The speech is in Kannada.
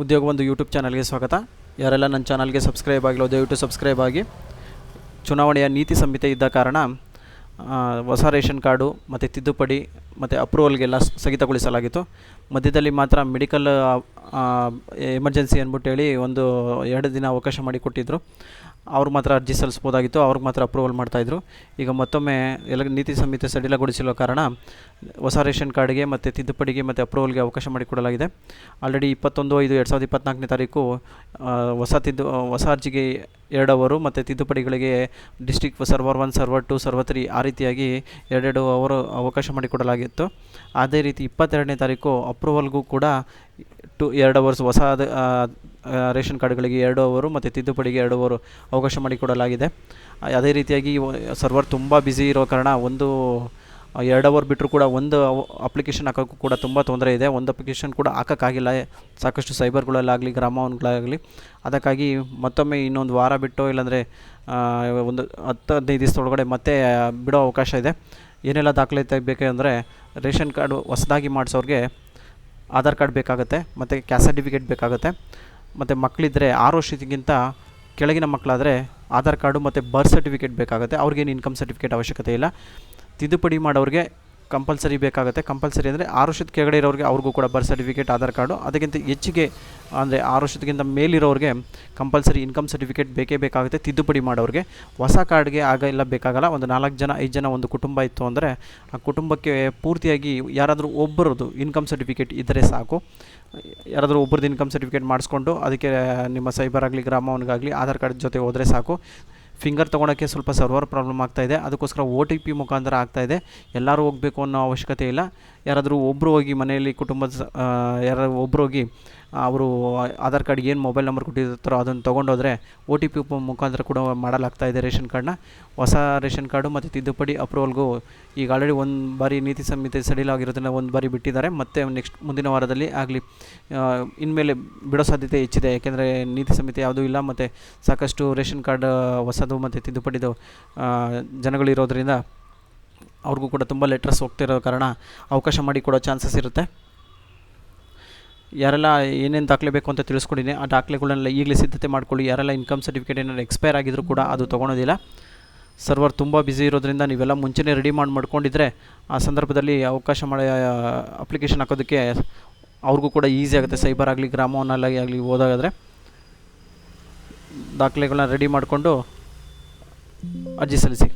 ಉದ್ಯೋಗ ಒಂದು ಯೂಟ್ಯೂಬ್ ಚಾನಲ್ಗೆ ಸ್ವಾಗತ. ಯಾರೆಲ್ಲ ನನ್ನ ಚಾನಲ್ಗೆ ಸಬ್ಸ್ಕ್ರೈಬ್ ಆಗಿಲ್ಲ ದಯವಿಟ್ಟು ಸಬ್ಸ್ಕ್ರೈಬ್ ಆಗಿ. ಚುನಾವಣೆಯ ನೀತಿ ಸಂಹಿತೆ ಇದ್ದ ಕಾರಣ ಹೊಸ ರೇಷನ್ ಕಾರ್ಡು ಮತ್ತು ತಿದ್ದುಪಡಿ ಮತ್ತು ಅಪ್ರೂವಲ್ಗೆಲ್ಲ ಸ್ಥಗಿತಗೊಳಿಸಲಾಗಿತ್ತು. ಮಧ್ಯದಲ್ಲಿ ಮಾತ್ರ ಮೆಡಿಕಲ್ ಎಮರ್ಜೆನ್ಸಿ ಅಂದ್ಬಿಟ್ಟು ಹೇಳಿ ಒಂದು ಎರಡು ದಿನ ಅವಕಾಶ ಮಾಡಿಕೊಟ್ಟಿದ್ದರು ಅವ್ರು ಮಾತ್ರ ಅರ್ಜಿ ಸಲ್ಲಿಸ್ಬೋದಾಗಿತ್ತು, ಅವ್ರಿಗೆ ಮಾತ್ರ ಅಪ್ರೂವಲ್ ಮಾಡ್ತಾಯಿದ್ರು ಈಗ ಮತ್ತೊಮ್ಮೆ ಎಲ್ಲ ನೀತಿ ಸಂಹಿತೆ ಸಡಿಲಗೊಳಿಸಿರೋ ಕಾರಣ ಹೊಸ ರೇಷನ್ ಕಾರ್ಡ್ಗೆ ಮತ್ತು ತಿದ್ದುಪಡಿಗೆ ಮತ್ತು ಅಪ್ರೂವಲ್ಗೆ ಅವಕಾಶ ಮಾಡಿಕೊಡಲಾಗಿದೆ. ಆಲ್ರೆಡಿ ಇಪ್ಪತ್ತೊಂದು, ಐದು, ಎರಡು ಸಾವಿರದ ಇಪ್ಪತ್ನಾಲ್ಕನೇ ತಾರೀಕು ಹೊಸ ತಿದ್ದು ಹೊಸ ಅರ್ಜಿಗೆ ಎರಡು ಅವರು ಮತ್ತು ತಿದ್ದುಪಡಿಗಳಿಗೆ district server one, server two, server three ಆ ರೀತಿಯಾಗಿ ಎರಡೆರಡು ಅವರು ಅವಕಾಶ ಮಾಡಿಕೊಡಲಾಗಿತ್ತು. ಅದೇ ರೀತಿ ಇಪ್ಪತ್ತೆರಡನೇ ತಾರೀಕು ಅಪ್ರೂವಲ್ಗೂ ಕೂಡ ಟು, ಎರಡು ಅವರ್ಸ್ ಹೊಸ ರೇಷನ್ ಕಾರ್ಡ್ಗಳಿಗೆ ಎರಡು ಅವರು ಮತ್ತು ತಿದ್ದುಪಡಿಗೆ ಎರಡು ಅವರು ಅವಕಾಶ ಮಾಡಿಕೊಡಲಾಗಿದೆ ಅದೇ ರೀತಿಯಾಗಿ ಸರ್ವರ್ ತುಂಬ ಬ್ಯುಸಿ ಇರೋ ಕಾರಣ ಒಂದು, ಎರಡು ಅವರ್ ಬಿಟ್ಟರು ಕೂಡ ಒಂದು ಅಪ್ಲಿಕೇಶನ್ ಹಾಕೋಕ್ಕೂ ಕೂಡ ತುಂಬ ತೊಂದರೆ ಇದೆ. ಒಂದು ಅಪ್ಲಿಕೇಶನ್ ಕೂಡ ಹಾಕೋಕ್ಕಾಗಿಲ್ಲ. ಸಾಕಷ್ಟು ಸೈಬರ್ಗಳಲ್ಲಾಗಲಿ ಗ್ರಾಮಗಳಾಗಲಿ ಅದಕ್ಕಾಗಿ ಮತ್ತೊಮ್ಮೆ ಇನ್ನೊಂದು ವಾರ ಬಿಟ್ಟು ಇಲ್ಲಾಂದರೆ ಒಂದು ಹತ್ತು, ಹದಿನೈದು ದಿವಸದೊಳಗಡೆ ಮತ್ತೆ ಬಿಡೋ ಅವಕಾಶ ಇದೆ. ಏನೆಲ್ಲ ದಾಖಲಾತಿ ಬೇಕೆಂದರೆ ರೇಷನ್ ಕಾರ್ಡು ಹೊಸದಾಗಿ ಮಾಡಿಸೋರಿಗೆ ಆಧಾರ್ ಕಾರ್ಡ್ ಬೇಕಾಗುತ್ತೆ, ಮತ್ತು ಕ್ಯಾಸ್ಟ್ ಸರ್ಟಿಫಿಕೇಟ್ ಬೇಕಾಗುತ್ತೆ, ಮತ್ತು ಮಕ್ಕಳಿದ್ದರೆ ಆರು ವರ್ಷಕ್ಕಿಂತ ಕೆಳಗಿನ ಮಕ್ಕಳಾದರೆ ಆಧಾರ್ ಕಾರ್ಡು ಮತ್ತು ಬರ್ತ್ ಸರ್ಟಿಫಿಕೇಟ್ ಬೇಕಾಗುತ್ತೆ. ಅವ್ರಿಗೇನು ಇನ್ಕಮ್ ಸರ್ಟಿಫಿಕೇಟ್ ಅವಶ್ಯಕತೆ ಇಲ್ಲ. ತಿದ್ದುಪಡಿ ಮಾಡೋರಿಗೆ ಕಂಪಲ್ಸರಿ ಬೇಕಾಗುತ್ತೆ. ಕಂಪಲ್ಸರಿ ಅಂದರೆ ಆರು ವರ್ಷದ ಕೆಳಗಡೆ ಇರೋರಿಗೆ ಅವ್ರಿಗೂ ಕೂಡ ಬರ್ತ್ ಸರ್ಟಿಫಿಕೇಟ್ ಆಧಾರ್ ಕಾರ್ಡು ಅದಕ್ಕಿಂತ ಹೆಚ್ಚಿಗೆ ಅಂದರೆ ಆರು ವರ್ಷದಕ್ಕಿಂತ ಮೇಲಿರೋರಿಗೆ ಕಂಪಲ್ಸರಿ ಇನ್ಕಮ್ ಸರ್ಟಿಫಿಕೇಟ್ ಬೇಕೇ ಬೇಕಾಗುತ್ತೆ. ತಿದ್ದುಪಡಿ ಮಾಡೋರಿಗೆ ಹೊಸ ಕಾರ್ಡ್ಗೆ ಆಗ ಇಲ್ಲ ಬೇಕಾಗಲ್ಲ. ಒಂದು ನಾಲ್ಕು ಜನ, ಐದು ಜನ ಒಂದು ಕುಟುಂಬ ಇತ್ತು ಅಂದರೆ ಆ ಕುಟುಂಬಕ್ಕೆ ಪೂರ್ತಿಯಾಗಿ ಯಾರಾದರೂ ಒಬ್ಬರದು ಇನ್ಕಮ್ ಸರ್ಟಿಫಿಕೇಟ್ ಇದ್ದರೆ ಸಾಕು. ಯಾರಾದರೂ ಒಬ್ಬರದ್ದು ಇನ್ಕಮ್ ಸರ್ಟಿಫಿಕೇಟ್ ಮಾಡಿಸ್ಕೊಂಡು ಅದಕ್ಕೆ ನಿಮ್ಮ ಸೈಬರ್ ಆಗಲಿ, ಗ್ರಾಮವನ್ಗಾಗಲಿ ಆಧಾರ್ ಕಾರ್ಡ್ ಜೊತೆ ಹೋದರೆ ಸಾಕು. ಫಿಂಗರ್ ತೊಗೊಳಕ್ಕೆ ಸ್ವಲ್ಪ ಸರ್ವರ್ ಪ್ರಾಬ್ಲಮ್ ಆಗ್ತಾಯಿದೆ ಅದಕ್ಕೋಸ್ಕರ ಓ ಟಿ ಪಿ ಮುಖಾಂತರ ಆಗ್ತಾಯಿದೆ ಎಲ್ಲರೂ ಹೋಗಬೇಕು ಅನ್ನೋ ಅವಶ್ಯಕತೆ ಇಲ್ಲ. ಯಾರಾದರೂ ಒಬ್ಬರು ಹೋಗಿ ಮನೆಯಲ್ಲಿ ಕುಟುಂಬದ ಯಾರಾದ್ರು ಒಬ್ಬರು ಹೋಗಿ ಅವರು ಆಧಾರ್ ಕಾರ್ಡ್ ಏನು ಮೊಬೈಲ್ ನಂಬರ್ ಕೊಟ್ಟಿರ್ತಾರೋ ಅದನ್ನು ತೊಗೊಂಡೋದ್ರೆ ಓ ಟಿ ಪಿ ಮುಖಾಂತರ ಕೂಡ ಮಾಡಲಾಗ್ತಾ ಇದೆ ರೇಷನ್ ಕಾರ್ಡ್ನ. ಹೊಸ ರೇಷನ್ ಕಾರ್ಡು ಮತ್ತು ತಿದ್ದುಪಡಿ ಅಪ್ರೂವಲ್ಗೂ ಈಗ ಆಲ್ರೆಡಿ ಒಂದು ಬಾರಿ ನೀತಿ ಸಂಹಿತೆ ಸಡಿಲಾಗಿರೋದನ್ನು ಒಂದು ಬಾರಿ ಬಿಟ್ಟಿದ್ದಾರೆ. ಮತ್ತು ನೆಕ್ಸ್ಟ್ ಮುಂದಿನ ವಾರದಲ್ಲಿ ಆಗಲಿ ಇನ್ಮೇಲೆ ಬಿಡೋ ಸಾಧ್ಯತೆ ಹೆಚ್ಚಿದೆ. ಯಾಕೆಂದರೆ ನೀತಿ ಸಂಹಿತೆ ಯಾವುದೂ ಇಲ್ಲ ಮತ್ತು ಸಾಕಷ್ಟು ರೇಷನ್ ಕಾರ್ಡ್ ಹೊಸದು ಮತ್ತು ತಿದ್ದುಪಡಿದು ಜನಗಳಿರೋದರಿಂದ ಅವ್ರಿಗೂ ಕೂಡ ತುಂಬ ಲೆಟ್ರಸ್ ಹೋಗ್ತಿರೋ ಕಾರಣ ಅವಕಾಶ ಮಾಡಿಕೊಡೋ ಚಾನ್ಸಸ್ ಇರುತ್ತೆ. ಯಾರೆಲ್ಲ ಏನೇನು ದಾಖಲೆ ಬೇಕು ಅಂತ ತಿಳಿಸ್ಕೊಂಡಿದ್ದೀನಿ, ಆ ದಾಖಲೆಗಳನ್ನೆಲ್ಲ ಈಗಲೇ ಸಿದ್ಧತೆ ಮಾಡ್ಕೊಳ್ಳಿ. ಯಾರೆಲ್ಲ ಇನ್ಕಮ್ ಸರ್ಟಿಫಿಕೇಟ್ ಏನಾದ್ರು ಎಕ್ಸ್ಪೈರ್ ಆಗಿದ್ರು ಕೂಡ ಅದು ತೊಗೊಳೋದಿಲ್ಲ. ಸರ್ವರ್ ತುಂಬ ಬ್ಯುಸಿ ಇರೋದ್ರಿಂದ ನೀವೆಲ್ಲ ಮುಂಚೆನೇ ರೆಡಿ ಮಾಡಿ, ಮಾಡ್ಕೊಂಡಿದ್ರೆ ಆ ಸಂದರ್ಭದಲ್ಲಿ ಅವಕಾಶ ಮಾಡಿ ಅಪ್ಲಿಕೇಶನ್ ಹಾಕೋದಕ್ಕೆ ಅವ್ರಿಗೂ ಕೂಡ ಈಸಿ ಆಗುತ್ತೆ. ಸೈಬರ್ ಆಗಲಿ ಗ್ರಾಮವನ್ನಲ್ಲಿ ಆಗಲಿ ಹೋದಾಗಾದರೆ ದಾಖಲೆಗಳನ್ನ ರೆಡಿ ಮಾಡಿಕೊಂಡು ಅರ್ಜಿ ಸಲ್ಲಿಸಿ.